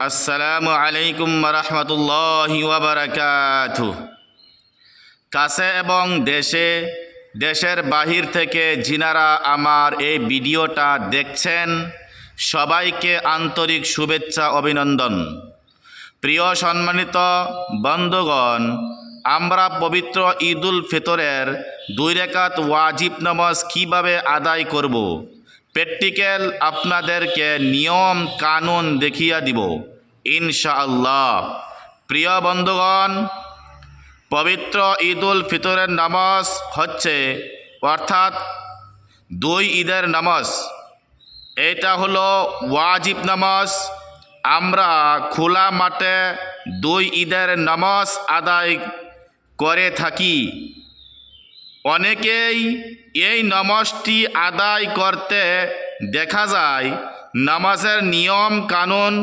আসসালামু আলাইকুম রহমতুল্লাহি ওয়াবারাকাত কাছে এবং দেশে, দেশের বাহির থেকে যিনারা আমার এই ভিডিওটা দেখছেন, সবাইকে আন্তরিক শুভেচ্ছা, অভিনন্দন। প্রিয় সম্মানিত বন্ধুগণ, আমরা পবিত্র ঈদুল ফিতরের দুই রেখাত ওয়াজিব নামাজ কীভাবে আদায় করব? প্র্যাকটিক্যাল আপনাদেরকে নিয়ম কানুন দেখিয়ে দিব। ইনশাআল্লাহ। প্রিয় বন্ধুগণ, পবিত্র ঈদুল ফিতরের নামাজ হচ্ছে, অর্থাৎ দুই ঈদের নামাজ। এটা হলো ওয়াজিব নামাজ। আমরা খোলা মাঠে দুই ঈদের নামাজ আদায় করে থাকি। অনেকেই এই নামাজটি আদায় করতে দেখা যায়, নামাজের নিয়ম কানুন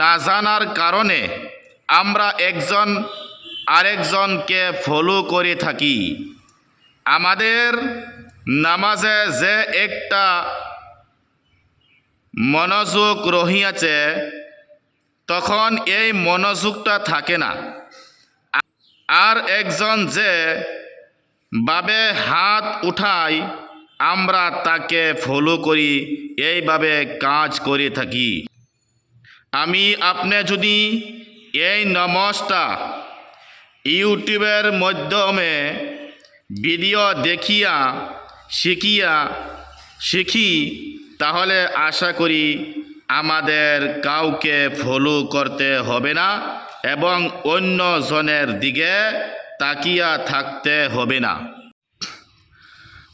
না জানার কারণে আমরা একজন আরেকজনকে ফলো করে থাকি। আমাদের নামাজে যে একটা মনোযোগ রহিয়াছে, তখন এই মনোযোগটা থাকে না। আর একজন যে ভাবে হাত উঠায় আমরা তাকে ফলো করি, এইভাবে কাজ করে থাকি। আমি আপনি যদি এই নমসটা ইউটিউবের মাধ্যমে ভিডিও দেখিয়া, শিখিয়া, শিখি, তাহলে আশা করি আমাদের কাউকে ফলো করতে হবে না এবং অন্য জনের দিকে তাকিয়া থাকতে হবে না।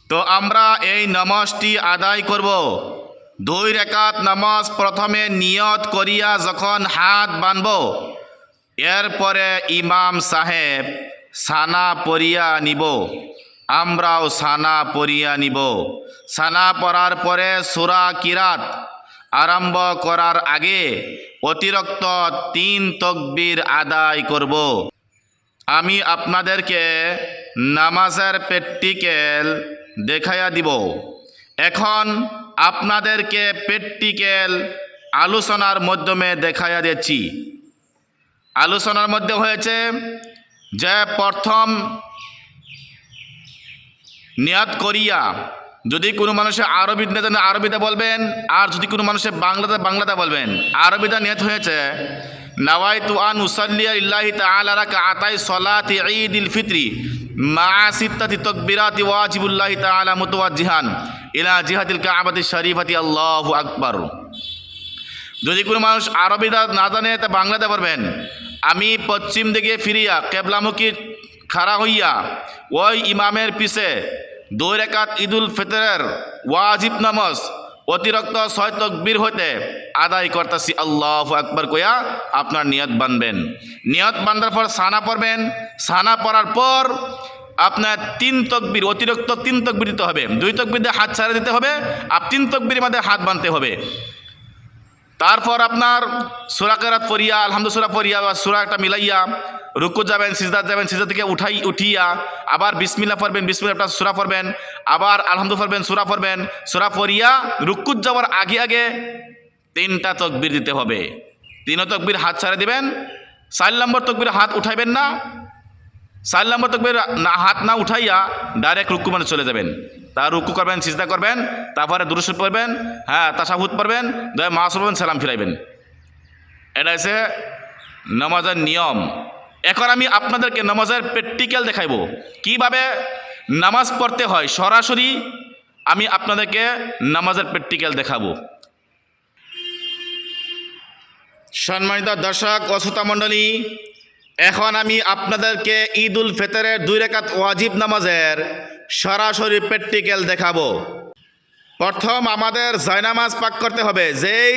তো আমরা এই নামাজটি আদায় করব। দুই রেখাত নামাজ প্রথমে নিয়ত করিয়া যখন হাত বানব, এরপরে ইমাম সাহেব সানা পরিয়া নিব। আমরাও সানা পরিয়া নিব। সানা পড়ার পরে সুরা কিরাত আরম্ভ করার আগে অতিরিক্ত তিন তকবির আদায় করব। আমি আপনাদেরকে নামাজের প্র্যাকটিক্যাল দেখাইয়া দিব। এখন আপনাদেরকে প্র্যাকটিক্যাল আলোচনার মাধ্যমে দেখাইয়া দিচ্ছি। আলোচনার মধ্যে হয়েছে যে প্রথম নিয়াত করিয়া যদি কোনো মানুষের আরবি না জানে আরবিতে বলবেন, আর যদি কোনো মানুষের বাংলাতে বাংলাতে বলবেন, আরবিতে নিয়ত হয়েছে নাওয়াইতু আন উসাল্লিয়া ইল্লাহি তাআলা রাকা আতাই সলাতি ঈদিল ফিত্রি মা সিত্তাতি তাকবিরাতি ওয়াজিবুল্লাহি তাআলা মুতাওয়াজ্জিহান ইলা জিহাদিল কাবাতি শরীফাতি আল্লাহু আকবার। যদি কোনো মানুষ আরবি না জানে, তা বাংলাতে পারবেন আমি পশ্চিম দিকে ফিরিয়া কেবলামুখী খাড়া হইয়া ওই ইমামের পিছে দুই রেখাত ঈদুল ফিতরের ওয়াজিব নামাজ অতিরিক্ত ছয় তকবীর হইতে আদায় করতেছি, আল্লাহ আকবর কইয়া আপনার নিয়ত বানবেন। নিয়ত বান্ধার পর সানা পড়বেন। সানা পড়ার পর আপনার তিন তকবির, অতিরিক্ত তিন তকবির দিতে হবে। দুই তকবির দিয়ে হাত ছাড়া দিতে হবে আর তিন তকবির মধ্যে হাত বানতে হবে। তারপর আপনার সুরাকেরাত পড়িয়া আলহামদুসুরা পড়িয়া বা সুরা একটা মিলাইয়া রুকু যাবেন সিজদাত যাবেন, সিজদা থেকে উঠাই, উঠিয়া আবার বিসমিল্লা পড়বেন বিসমিল্লা একটা সুরা পড়বেন, আবার আলহামদু পড়বেন, সুরা পড়বেন, সুরা পড়িয়া রুকুত যাওয়ার আগে আগে তিনটা তকবির দিতে হবে। তিনও তকবির হাত ছাড়ে দিবেন, চার নম্বর তকবির হাত উঠাইবেন না, চার নম্বর তকবির না, হাত না উঠাইয়া ডাইরেক্ট রুকু মানে চলে যাবেন। তা রুকু করবেন, সিজদা করবেন, তারপরে দুরুসুদ পড়বেন হ্যাঁ তাসাহুদ পড়বেন, দয়া মাস পড়বেন, সালাম ফিরাইবেন। এটা হচ্ছে নামাজের নিয়ম। এখন আমি আপনাদেরকে নামাজের প্র্যাকটিক্যাল দেখাইব। কীভাবে নামাজ পড়তে হয় সরাসরি আমি আপনাদেরকে নামাজের প্র্যাকটিক্যাল দেখাবো। সম্মানিত দর্শক ও শ্রোতা মণ্ডলী, এখন আমি আপনাদেরকে ঈদ উল ফিতরের দুই রেখাত ওয়াজিব নামাজের সরাসরি প্র্যাকটিক্যাল দেখাবো। প্রথম আমাদের জয়নামাজ পাক করতে হবে, যেই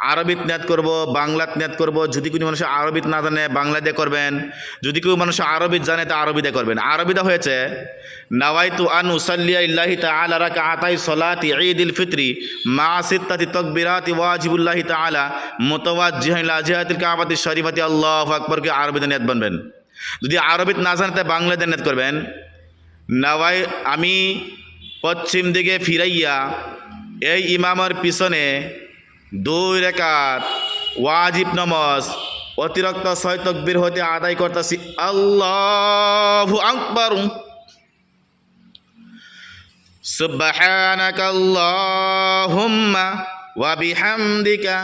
আরবিত নিয়াত করব, বাংলাত নিয়াত করব, যদি কোনো মানুষ আরবিত না জানে বাংলা দিয়ে করবেন। যদি কেউ মানুষ আরবিত জানে, তা আরবিতে করবেন। আরবিতে হয়েছে, নাওয়াইতু আন উসাল্লিয়া ইল্লাহি তাআলা রাকাআতাই সলাতি ঈদুল ফিত্রি, মা সিত্তাতি তাকবীরাতি ওয়াজিবুল্লাহি তাআলা, মুতাওয়াজ্জিহান ইলা জিহাতিল কাবাতি শরীফাতি। আল্লাহু আকবরকে আরবিতে নিয়াত বানবেন। যদি আরবিত না জানে, তা বাংলাতে নিয়াত করবেন। নাওয়াই, আমি পশ্চিম দিকে ফিরাইয়া, এই ইমামের পিছনে দুই রেখাত ওয়াজিব নমজ, অতিরিক্ত ছয় তকবীর হতে আদায় করতেছি। আল্লাহু আকবার। সুবহানাকা আল্লাহুম্মা ওয়া বিহামদিকা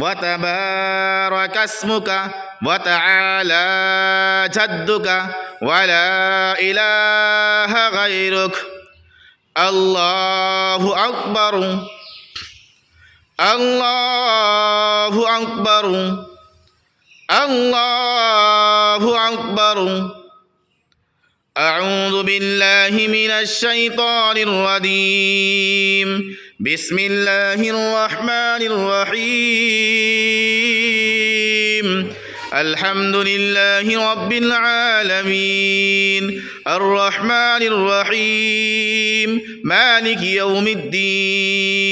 ওয়া তাবারাকা ইসমুকা ওয়া তাআলা জাদ্দুকা ওয়া লা الله أكبر الله أكبر أعوذ بالله من الشيطان الرجيم بسم الله الرحمن الرحيم الحمد لله رب العالمين الرحمن الرحيم مالك يوم الدين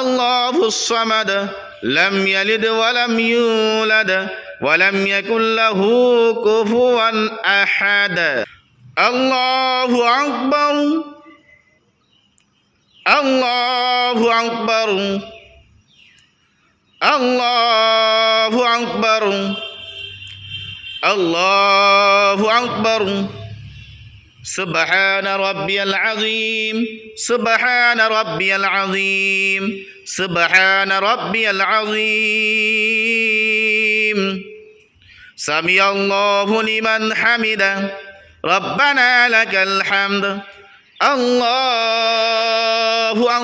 الله الصمد لم يلد ولم يولد ولم يكن له كفوا أحد. الله أكبر. الله أكبر. الله أكبر. الله أكبر. سبحان ربي العظيم. سبحان ربي العظيم. سبحان ربي العظيم. سمع الله لمن حمده. ربنا لك الحمد. الله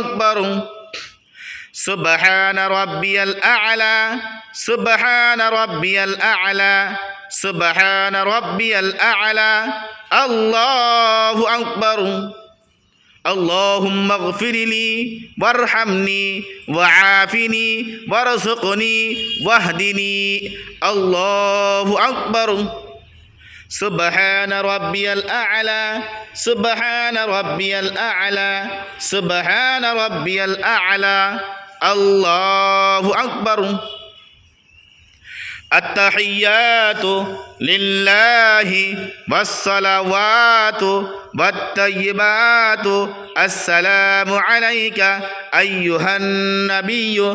أكبر. سبحان ربي الأعلى. سبحان ربي الأعلى. سبحان ربي الأعلى. الله أكبر اللهم اغفر لي وارحمني وعافني وارزقني واهدني الله أكبر سبحان ربي الأعلى سبحان ربي الأعلى سبحان ربي الأعلى الله أكبر التحيات لله والصلوات والطيبات. السلام عليك أيها النبي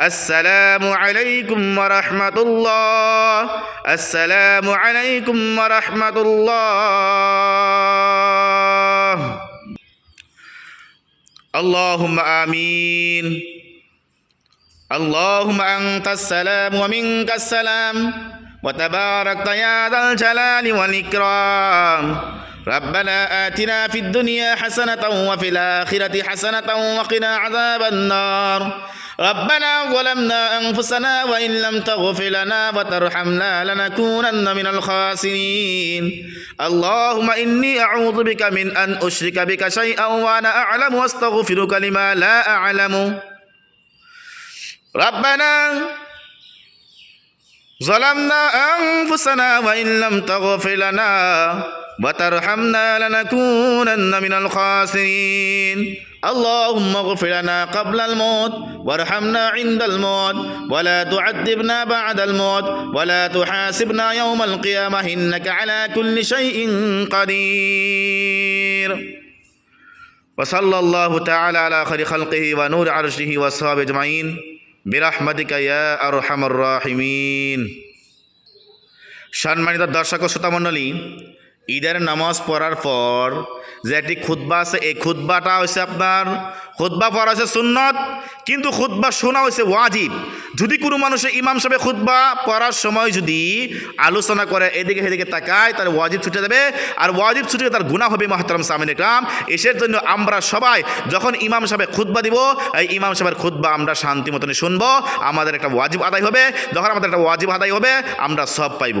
السلام عليكم ورحمة الله. السلام عليكم ورحمة الله. اللهم آمين. اللهم أنت السلام ومنك السلام. وتباركت يا ذا الجلال والإكرام. ربنا آتنا في الدنيا حسنة وفي الآخرة حسنة وقنا عذاب النار. ربنا ظلمنا أنفسنا وإن لم تغفر لنا وترحمنا لنكونن من الخاسرين اللهم إني أعوذ بك من أن أشرك بك شيئا وأنا أعلم وأستغفرك لما لا أعلم ربنا ظلمنا أنفسنا وإن لم تغفر لنا وترحمنا لنكونن من الخاسرين اللهم اغفر لنا قبل الموت وارحمنا عند الموت ولا تعذبنا بعد الموت ولا تحاسبنا يوم القيامة إنك على كل شيء قدير وصلى الله تعالى على خير خلقه ونور عرشه وصحابه أجمعين برحمتك يا أرحم الراحمين সম্মানিত দর্শক ও শ্রোতামণ্ডলী ঈদের নামাজ পড়ার পর যে একটি খুতবা আছে, এই খুতবাটা হচ্ছে আপনার, খুতবা পড়া হচ্ছে সুন্নত, কিন্তু খুতবা শোনা হয়েছে ওয়াজিব। যদি কোনো মানুষের ইমাম সাহেব খুতবা পড়ার সময় যদি আলোচনা করে, এদিকে সেদিকে তাকায়, তার ওয়াজিব ছুটে যাবে, আর ওয়াজিব ছুটে তার গুণা হবে মাহতারাম সামিন ইকরাম। এসের জন্য আমরা সবাই যখন ইমাম সাহেব খুতবা দিব, এই ইমাম সাহেবের খুতবা আমরা শান্তি মতনে শুনব, আমাদের একটা ওয়াজিব আদায় হবে, যখন আমাদের একটা ওয়াজিব আদায় হবে, আমরা সব পাইব।